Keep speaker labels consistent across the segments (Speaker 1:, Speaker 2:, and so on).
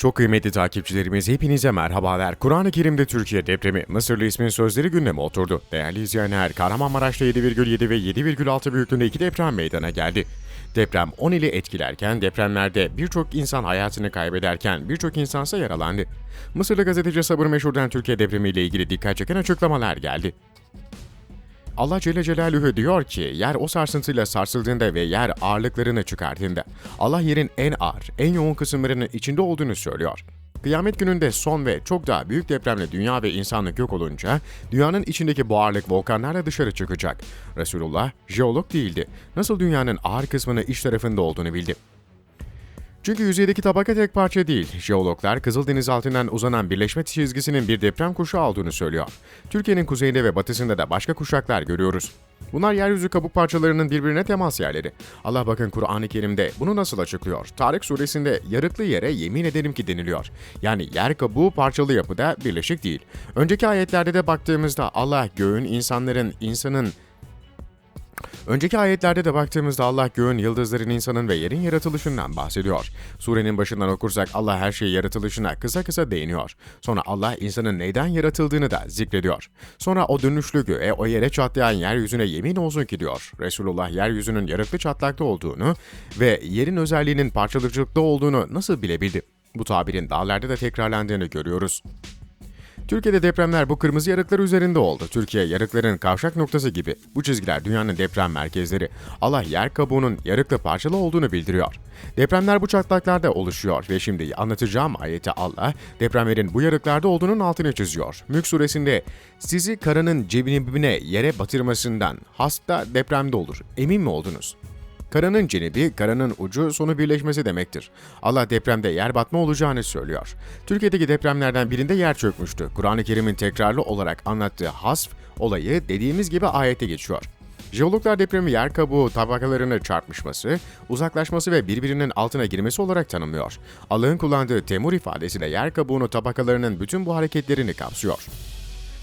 Speaker 1: Çok kıymetli takipçilerimiz hepinize merhabalar. Kur'an-ı Kerim'de Türkiye depremi, Mısırlı ismin sözleri gündeme oturdu. Değerli izleyenler, Kahramanmaraş'ta 7,7 ve 7,6 büyüklüğünde iki deprem meydana geldi. Deprem 10 ili etkilerken depremlerde birçok insan hayatını kaybederken birçok insansa yaralandı. Mısırlı gazeteci Sabır Meşhur'dan Türkiye depremiyle ilgili dikkat çeken açıklamalar geldi. Allah Celle Celaluhu diyor ki yer o sarsıntıyla sarsıldığında ve yer ağırlıklarını çıkardığında Allah yerin en ağır, en yoğun kısımlarının içinde olduğunu söylüyor. Kıyamet gününde son ve çok daha büyük depremle dünya ve insanlık yok olunca dünyanın içindeki bu ağırlık volkanlarla dışarı çıkacak. Resulullah jeolog değildi. Nasıl dünyanın ağır kısmını iç tarafında olduğunu bildi. Çünkü yüzeydeki tabaka tek parça değil. Jeologlar Kızıldeniz altından uzanan birleşme çizgisinin bir deprem kuşağı olduğunu söylüyor. Türkiye'nin kuzeyinde ve batısında da başka kuşaklar görüyoruz. Bunlar yeryüzü kabuk parçalarının birbirine temas yerleri. Allah bakın Kur'an-ı Kerim'de bunu nasıl açıklıyor? Tarık suresinde yarıklı yere yemin ederim ki deniliyor. Yani yer kabuğu parçalı yapıda birleşik değil. Önceki ayetlerde de baktığımızda Allah göğün, insanların, insanın Önceki ayetlerde de baktığımızda Allah göğün, yıldızların, insanın ve yerin yaratılışından bahsediyor. Surenin başından okursak Allah her şeyi yaratılışına kısa kısa değiniyor. Sonra Allah insanın neyden yaratıldığını da zikrediyor. Sonra o dönüşlü göğe, o yere çatlayan yeryüzüne yemin olsun ki diyor. Resulullah yeryüzünün yarıklı çatlakta olduğunu ve yerin özelliğinin parçalıcılıkta olduğunu nasıl bilebildi? Bu tabirin dağlarda da tekrarlandığını görüyoruz. Türkiye'de depremler bu kırmızı yarıklar üzerinde oldu. Türkiye yarıkların kavşak noktası gibi. Bu çizgiler dünyanın deprem merkezleri. Allah yer kabuğunun yarıklı parçalı olduğunu bildiriyor. Depremler bu çatlaklarda oluşuyor ve şimdi anlatacağım ayeti Allah depremlerin bu yarıklarda olduğunun altını çiziyor. Mülk suresinde sizi karanın cebine yere batırmasından hasta depremde olur. Emin mi oldunuz? Karanın cenebi, karanın ucu sonu birleşmesi demektir. Allah depremde yer batma olacağını söylüyor. Türkiye'deki depremlerden birinde yer çökmüştü. Kur'an-ı Kerim'in tekrarlı olarak anlattığı hasf olayı dediğimiz gibi ayette geçiyor. Jeologlar depremi yer kabuğu tabakalarını çarpışması, uzaklaşması ve birbirinin altına girmesi olarak tanımlıyor. Allah'ın kullandığı temur ifadesi de yer kabuğunu tabakalarının bütün bu hareketlerini kapsıyor.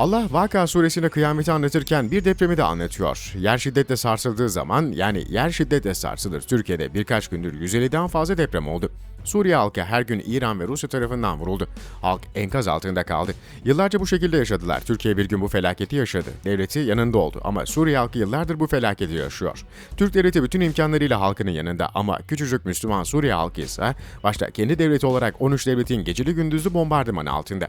Speaker 1: Allah Vaka suresinde kıyameti anlatırken bir depremi de anlatıyor. Yer şiddetle sarsıldığı zaman yani yer şiddetle sarsılır. Türkiye'de birkaç gündür 150'den fazla deprem oldu. Suriye halkı her gün İran ve Rusya tarafından vuruldu. Halk enkaz altında kaldı. Yıllarca bu şekilde yaşadılar. Türkiye bir gün bu felaketi yaşadı. Devleti yanında oldu ama Suriye halkı yıllardır bu felaketi yaşıyor. Türk devleti bütün imkanlarıyla halkının yanında ama küçücük Müslüman Suriye halkı ise başta kendi devleti olarak 13 devletin geceli gündüzlü bombardımanı altında.